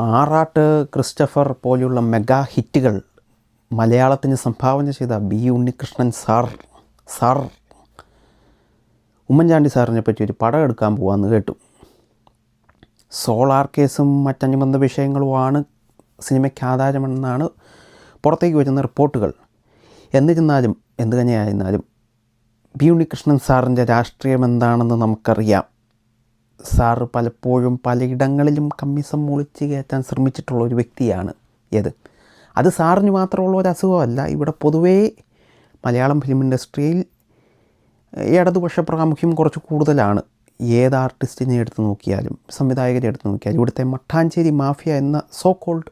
ആറാട്ട് ക്രിസ്റ്റഫർ പോലെയുള്ള മെഗാ ഹിറ്റുകൾ മലയാളത്തിന് സംഭാവന ചെയ്ത B Unnikrishnan sir sir. Oommen Chandy സാറിനെ പറ്റി ഒരു പടം എടുക്കാൻ പോകാമെന്ന് കേട്ടു. സോളാർ കേസും മറ്റനുബന്ധ വിഷയങ്ങളുമാണ് സിനിമയ്ക്ക് ആധാരമെന്നാണ് പുറത്തേക്ക് വരുന്ന റിപ്പോർട്ടുകൾ. എന്നിരുന്നാലും എന്ത് തന്നെയായിരുന്നാലും ബി ഉണ്ണികൃഷ്ണൻ സാറിന്റെ രാഷ്ട്രീയം എന്താണെന്ന് നമുക്കറിയാം. സാറ് പലപ്പോഴും പലയിടങ്ങളിലും കമ്മ്യൂണിസം ഒളിച്ച് കയറ്റാൻ ശ്രമിച്ചിട്ടുള്ള ഒരു വ്യക്തിയാണ് ഏത്. അത് സാറിന് മാത്രമുള്ള ഒരു അസുഖമല്ല ഇവിടെ പൊതുവേ മലയാളം ഫിലിം ഇൻഡസ്ട്രിയിൽ ഇടതുപക്ഷ പ്രാമുഖ്യം കുറച്ച് കൂടുതലാണ്. ഏത് ആർട്ടിസ്റ്റിനെ എടുത്ത് നോക്കിയാലും സംവിധായകരെ എടുത്ത് നോക്കിയാലും ഇവിടുത്തെ മട്ടാഞ്ചേരി മാഫിയ എന്ന സോ കോൾഡ്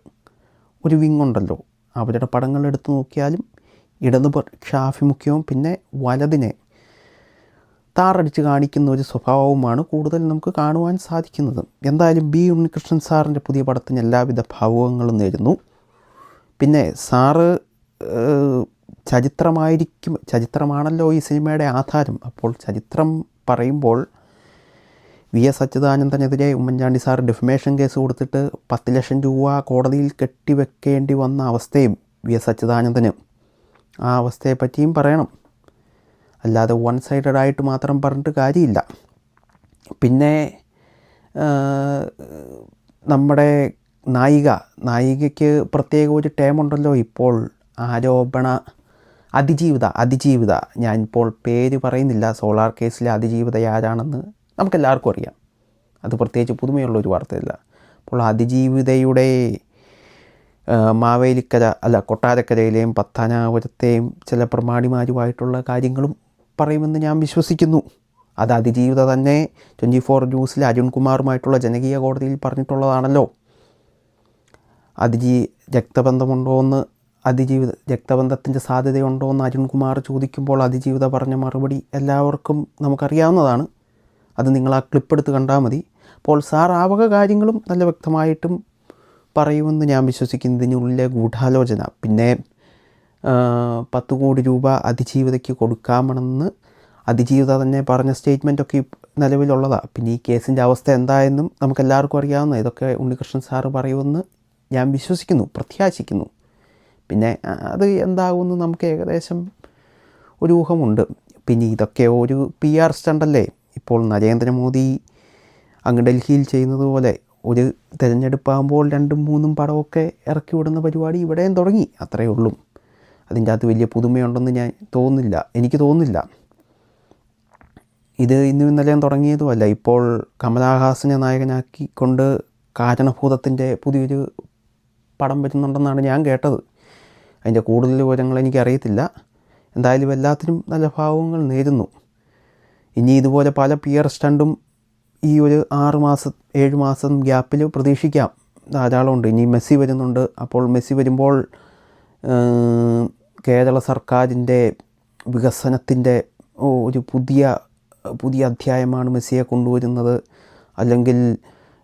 ഒരു വിങ്ങുണ്ടല്ലോ അവരുടെ പടങ്ങൾ എടുത്തു നോക്കിയാലും ഇടതുപക്ഷാഭിമുഖ്യവും പിന്നെ വലതിനെ താറടിച്ച് കാണിക്കുന്ന ഒരു സ്വഭാവവുമാണ് കൂടുതൽ നമുക്ക് കാണുവാൻ സാധിക്കുന്നത്. എന്തായാലും ബി ഉണ്ണികൃഷ്ണൻ സാറിന്റെ പുതിയ പടത്തിന് എല്ലാവിധ ഭാവുകങ്ങളും നേരുന്നു. പിന്നെ സാറ് ചരിത്രമായിരിക്കും ചരിത്രമാണല്ലോ ഈ സിനിമയുടെ ആധാരം. അപ്പോൾ ചരിത്രം പറയുമ്പോൾ വി എസ് അച്യുതാനന്ദനെതിരെ ഉമ്മൻചാണ്ടി സാർ ഡിഫമേഷൻ കേസ് കൊടുത്തിട്ട് പത്ത് ലക്ഷം രൂപ കോടതിയിൽ കെട്ടിവെക്കേണ്ടി വന്ന അവസ്ഥയും വി എസ് അച്യുതാനന്ദന്. ആ അവസ്ഥയെ പറ്റിയും പറയണം. അല്ലാതെ വൺ സൈഡഡ് ആയിട്ട് മാത്രം പറഞ്ഞിട്ട് കാര്യമില്ല. പിന്നെ നമ്മുടെ നായിക നായികയ്ക്ക് പ്രത്യേക ഒരു ടേമുണ്ടല്ലോ ഇപ്പോൾ. ആരോപണ അതിജീവിത അതിജീവിത. ഞാൻ ഇപ്പോൾ പേര് പറയുന്നില്ല. സോളാർ കേസിലെ അതിജീവിത ആരാണെന്ന് നമുക്കെല്ലാവർക്കും അറിയാം. അത് പ്രത്യേകിച്ച് പുതുമയുള്ള ഒരു വാർത്തയല്ല. അപ്പോൾ അതിജീവിതയുടെ മാവേലിക്കര അല്ല കൊട്ടാരക്കരയിലെയും പത്താനാപുരത്തെയും ചില പ്രമാണിമാരുമായിട്ടുള്ള കാര്യങ്ങളും പറയുമെന്ന് ഞാൻ വിശ്വസിക്കുന്നു. അത് അതിജീവിത തന്നെ. ട്വന്റി ഫോർ ന്യൂസിൽ അരുൺകുമാറുമായിട്ടുള്ള ജനകീയ കോടതിയിൽ പറഞ്ഞിട്ടുള്ളതാണല്ലോ. അതിജീ രക്തബന്ധമുണ്ടോ എന്ന് അതിജീവിത രക്തബന്ധത്തിന്റെ സാധ്യതയുണ്ടോ എന്ന് അരുൺകുമാർ ചോദിക്കുമ്പോൾ അതിജീവിത പറഞ്ഞ മറുപടി എല്ലാവർക്കും നമുക്കറിയാവുന്നതാണ്. അത് നിങ്ങൾ ആ ക്ലിപ്പ് എടുത്ത് കണ്ടാൽ മതി. അപ്പോൾ സാർ ആ വക കാര്യങ്ങളും നല്ല വ്യക്തമായിട്ടും പറയുമെന്ന് ഞാൻ വിശ്വസിക്കുന്നു. ഇതിനുള്ളിലെ ഗൂഢാലോചന. പിന്നെ പത്ത് കോടി രൂപ അതിജീവിതയ്ക്ക് കൊടുക്കാമെന്ന് അതിജീവിത തന്നെ പറഞ്ഞ സ്റ്റേറ്റ്മെന്റൊക്കെ നിലവിലുള്ളതാണ് പിന്നെ ഈ കേസിന്റെ അവസ്ഥ എന്തായെന്നും നമുക്കെല്ലാവർക്കും അറിയാവുന്ന ഇതൊക്കെ ഉണ്ണികൃഷ്ണൻ സാറ് പറയുമെന്ന് ഞാൻ വിശ്വസിക്കുന്നു പ്രത്യാശിക്കുന്നു. പിന്നെ അത് എന്താകുമെന്ന് നമുക്ക് ഏകദേശം ഒരു ഊഹമുണ്ട്. പിന്നെ ഇതൊക്കെ ഒരു പി ആർ സ്റ്റണ്ടല്ലേ? ഇപ്പോൾ നരേന്ദ്രമോദി അങ്ങ് ഡൽഹിയിൽ ചെയ്യുന്നത് പോലെ ഒരു തിരഞ്ഞെടുപ്പാകുമ്പോൾ രണ്ടും മൂന്നും പടമൊക്കെ ഇറക്കി വിടുന്ന പരിപാടി ഇവിടെയും തുടങ്ങി. അത്രയേ ഉള്ളൂ. അതിന്റെ അകത്ത് വലിയ പുതുമയുണ്ടെന്ന് ഞാൻ തോന്നുന്നില്ല. എനിക്ക് തോന്നുന്നില്ല. ഇത് ഇന്നും ഇന്നലെയും തുടങ്ങിയതുമല്ല. ഇപ്പോൾ കമലഹാസനെ നായകനാക്കിക്കൊണ്ട് കാരണഭൂതത്തിന്റെ പുതിയൊരു പടം വരുന്നുണ്ടെന്നാണ് ഞാൻ കേട്ടത്. അതിന്റെ കൂടുതൽ വിവരങ്ങൾ എനിക്കറിയത്തില്ല. എന്തായാലും എല്ലാത്തിനും നല്ല ഭാവങ്ങൾ നേരുന്നു. ഇനി ഇതുപോലെ പല പി ആർ സ്റ്റണ്ടും ഈ ഒരു ആറ് മാസം ഏഴ് മാസം ഗ്യാപ്പിൽ പ്രതീക്ഷിക്കാം. ധാരാളമുണ്ട്. ഇനി മെസ്സി വരുന്നുണ്ട്. അപ്പോൾ മെസ്സി വരുമ്പോൾ കേരള സർക്കാരിന്റെ വികസനത്തിന്റെ ഒരു പുതിയ പുതിയ അധ്യായമാണ് മെസ്സിയെ കൊണ്ടുവരുന്നത്. അല്ലെങ്കിൽ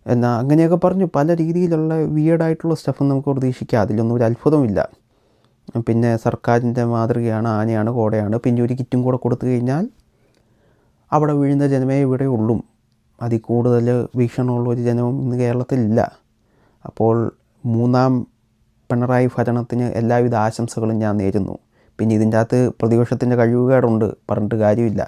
എന്നാ അങ്ങനെയൊക്കെ പറഞ്ഞു. പല രീതിയിലുള്ള വിയേഡായിട്ടുള്ള സ്റ്റഫ് നമുക്ക് പ്രതീക്ഷിക്കാം. അതിലൊന്നും ഒരു അത്ഭുതമില്ല. പിന്നെ സർക്കാരിന്റെ മാതൃകയാണ് ആനയാണ് കോടയാണ്. പിന്നെ ഒരു കിറ്റും കൂടെ കൊടുത്തു കഴിഞ്ഞാൽ അവിടെ വീഴുന്ന ജനമേ ഇവിടെ ഉള്ളും. അതിൽ കൂടുതൽ വീക്ഷണമുള്ള ഒരു ജനവും ഇന്ന് കേരളത്തിലില്ല. അപ്പോൾ മൂന്നാം പിണറായി ഭരണത്തിന് എല്ലാവിധ ആശംസകളും ഞാൻ നേരുന്നു. പിന്നെ ഇതിന്റെ അകത്ത് പ്രതിപക്ഷത്തിന്റെ കഴിവുകേടുണ്ട് പറഞ്ഞിട്ട് കാര്യമില്ല.